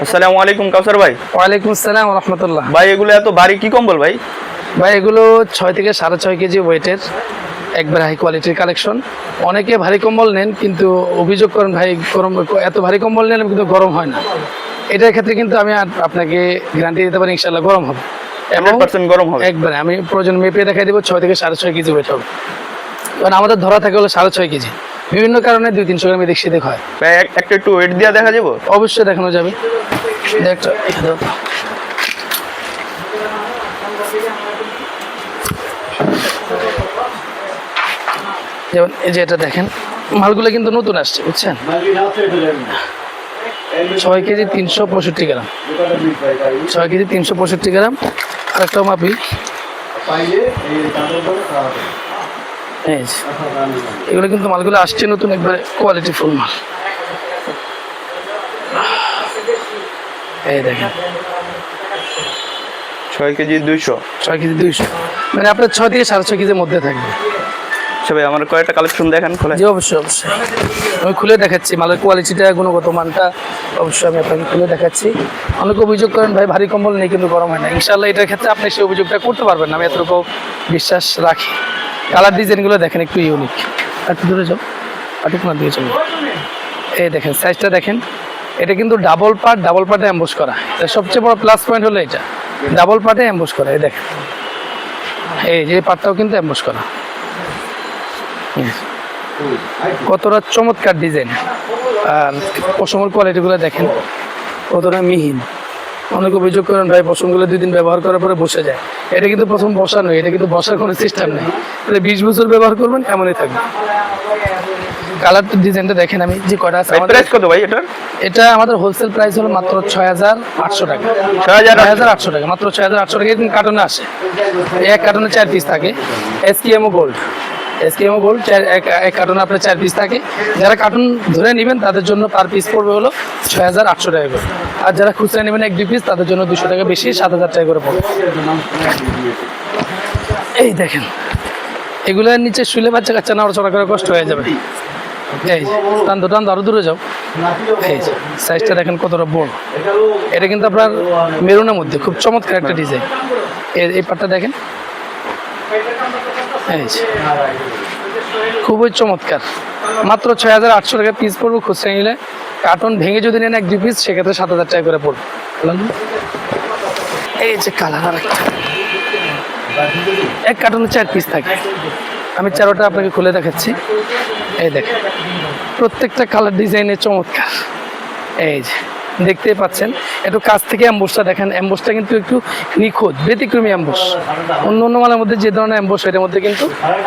আসসালামু আলাইকুম কাউসার ভাই। ওয়ালাইকুম আসসালাম রহমতুল্লাহ। ভাই এগুলো এত ভারী কি কম্বল ভাই? ভাই এগুলো ছয় থেকে সাড়ে ছয় কেজি ওয়েটের একবার হাই কোয়ালিটির কালেকশন অনেকে ভারী কম্বল নেন কিন্তু অভিযোগ করেন ভাই গরম এত ভারী কম্বল নেন কিন্তু গরম হয় না। এটার ক্ষেত্রে কিন্তু আমি আপনাকে গ্যারান্টি দিতে পারি ইনশাল্লাহ গরম হবে। এবং গরম হবে। একবারে আমি প্রয়োজন মেপে দেখাই দেবো ছয় থেকে সাড়ে ছয় কেজি ওয়েট হবে। কারণ আমাদের ধরা থাকে হলো সাড়ে ছয় কেজি। বিভিন্ন কারণে দুই তিনশো গ্রাম এদিক সেদিক হয়। এক- একটা একটু ওয়েট দিয়ে দেখা যাব? অবশ্যই দেখানো যাবে। যেমন এই যে এটা দেখেন, মালগুলো কিন্তু নতুন আসছে, বুঝছেন? ছয় কেজি তিনশো পঁয়ষট্টি গ্রাম। ছয় কেজি তিনশো পঁয়ষট্টি গ্রাম। আর একটা মাপি এগুলো কিন্তু মালগুলো আসছে নতুন, একবারে কোয়ালিটি ফুল মাল। এই দেখেন। ছয় কেজি দুইশো? ছয় কেজি দুইশো। মানে আপনার ছয় থেকে সাড়ে ছয় কেজির মধ্যে থাকবে। আচ্ছা ভাই আমার কয়েকটা কালেকশন দেখেন খোলে। জি অবশ্যই অবশ্যই। আমি খুলে দেখাচ্ছি মালের কোয়ালিটিটা গুণগত মানটা। অবশ্যই আমি আপনাকে খুলে দেখাচ্ছি। অনেকে অভিযোগ করেন ভাই ভারী কম্বল নেই কিন্তু গরম হয় না। ইনশাল্লাহ এটার ক্ষেত্রে আপনি সেই অভিযোগটা করতে পারবেন না আমি এতটুকু বিশ্বাস রাখি। কালার ডিজাইনগুলো দেখেন একটু ইউনিক একটু দূরে যাও। আটুক না দিয়ে চলুন এই দেখেন সাইজটা দেখেন। এটা কিন্তু ডাবল পার্ট ডাবল পার্টে অ্যাম্বোস করা। এটা সবচেয়ে বড় প্লাস পয়েন্ট হলো এটা। ডাবল পার্টে অ্যাম্বোস করা, এই দেখেন। এই যে পার্টটাও কিন্তু অ্যাম্বোস করা। কতটা চমৎকার ডিজাইন আর পশমের কোয়ালিটিগুলো দেখেন, কতটা মিহিন। অনেক অভিযোগ করেন, ভাই, পশমগুলো দুই দিন ব্যবহার করার পরে বসে যায়। এটা কিন্তু প্রথম বসা নয়, এটা কিন্তু বসার কোনো সিস্টেম নেই। বিশ বছর ব্যবহার করবেন, এমনই থাকবে। কালার ডিজাইনটা দেখেন আমি যে কটা আছে প্রাইস কত ভাই এটার? এটা আমাদের হোলসেল প্রাইস হলো মাত্র ছয় হাজার আটশো টাকা। ছয় হাজার ছয় হাজার আটশো টাকা মাত্র ছয় হাজার আটশো টাকা। এরকম কার্টুনে আসে। এক কার্টুনে চার পিস থাকে। এসকিএমও গোল্ড এসকিএমও গোল্ড চার এক এক কার্টুনে আপনার চার পিস থাকে। যারা কার্টুন ধরে নেবেন তাদের জন্য পার পিস পড়বে হলো ছয় হাজার আটশো টাকা করে। আর যারা খুচরা নেবেন এক দুই পিস তাদের জন্য দুশো টাকা বেশি সাত হাজার টাকা করে পড়বে। এই দেখেন এগুলোর নিচে শুলে বাচ্চা কাচ্চা নড়াচড়া করে কষ্ট হয়ে যাবে। যাও। এই সাইজটা দেখেন কতটা এটা কিন্তু আপনার মেরুনের মধ্যে, খুব চমৎকার একটা ডিজাইন দেখেন। এই খুবই চমৎকার। মাত্র ছয় হাজার আটশো টাকা পিস পড়ব, খুচরা নিলে। কার্টন ভেঙে যদি নেন এক দুই পিস সেক্ষেত্রে সাত হাজার টাকা করে পড়বে। এই যে কালার আর এক কার্টনে চার পিস থাকে। আমি চারোটা আপনাকে খুলে দেখাচ্ছি। এই দেখেন, প্রত্যেকটা কালার ডিজাইনের চমৎকার। এই যে, দেখতেই পাচ্ছেন, একটু কাছ থেকে অ্যাম্বোসটা দেখেন। অ্যাম্বোসটা কিন্তু একটু নিখুঁত, ব্যতিক্রমী অ্যাম্বোস অন্য অন্য মালের মধ্যে যে ধরনের অ্যাম্বোস এটার মধ্যে কিন্তু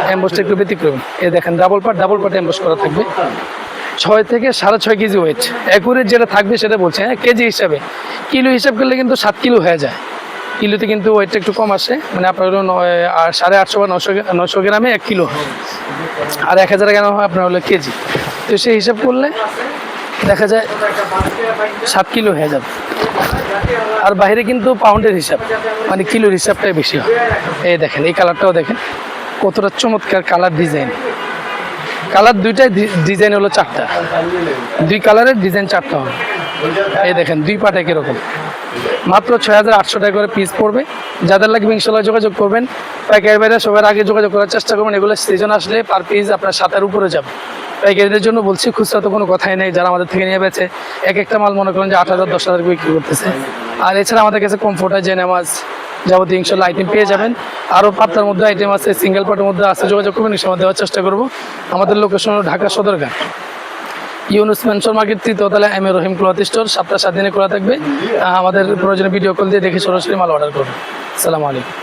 অ্যাম্বোসটা একটু ব্যতিক্রমী। এই দেখেন double part double part emboss করা থাকবে। ছয় থেকে সাড়ে ছয় কেজি ওয়েট অ্যাকুরেট যেটা থাকবে, সেটা বলছে হ্যাঁ কেজি হিসাবে। কিলো হিসাব করলে কিন্তু সাত কিলো হয়ে যায়। কিলোতে কিন্তু ওয়েটটা একটু কম আসে মানে আপনার হলো সাড়ে আটশো বা নশো নশো গ্রামে এক কিলো আর এক হাজার গ্রাম হয় আপনার হলো কেজি। তো সেই হিসাব করলে দেখা যায় সাত কিলো হয়ে যাবে। আর বাইরে কিন্তু পাউন্ডের হিসাব মানে কিলোর হিসাবটাই বেশি হয়। এই দেখেন, এই কালারটাও দেখেন, কতটা চমৎকার কালার ডিজাইন কালার দুইটাই ডিজাইন হলো চারটা। দুই কালারের ডিজাইন চারটা হবে। এই দেখেন, দুই পাটে কীরকম মাত্র ছয় হাজার আটশো টাকা করে পিস পড়বে। যাদের লাগবে ইনশাল্লাহ যোগাযোগ করবেন পাইকারি বাইরে সবার আগে যোগাযোগ করার চেষ্টা করবেন, এগুলো সিজন আসলে পার পিস আপনার সাতের উপরে যাবে। পাইকারিদের জন্য বলছি, খুচরা তো কোনো কথাই নেই, যারা আমাদের থেকে নিয়ে বেছে এক একটা মাল মনে করেন যে আট হাজার, দশ হাজার করে বিক্রি করতেছে। আর এছাড়া আমাদের কাছে কমফোর্টার জেনেমাজ যাবতীয় ইনশাল্লাহ আইটেম পেয়ে যাবেন। আরও পাত্তার মধ্যে আইটেম আছে সিঙ্গেল পার্টের মধ্যে আছে, যোগাযোগ করবেন, ইনশাল্লাহ দেওয়ার চেষ্টা করব। আমাদের লোকেশন হলো Dhaka Sadarghat. Yunus mansion market তৃতীয়তলা M A Rahim cloth store সাতটা সাত দিনে খোলা থাকবে। আমাদের প্রয়োজনে ভিডিও কল দিয়ে দেখে সরাসরি মাল অর্ডার করুন। সালামু আলাইকুম।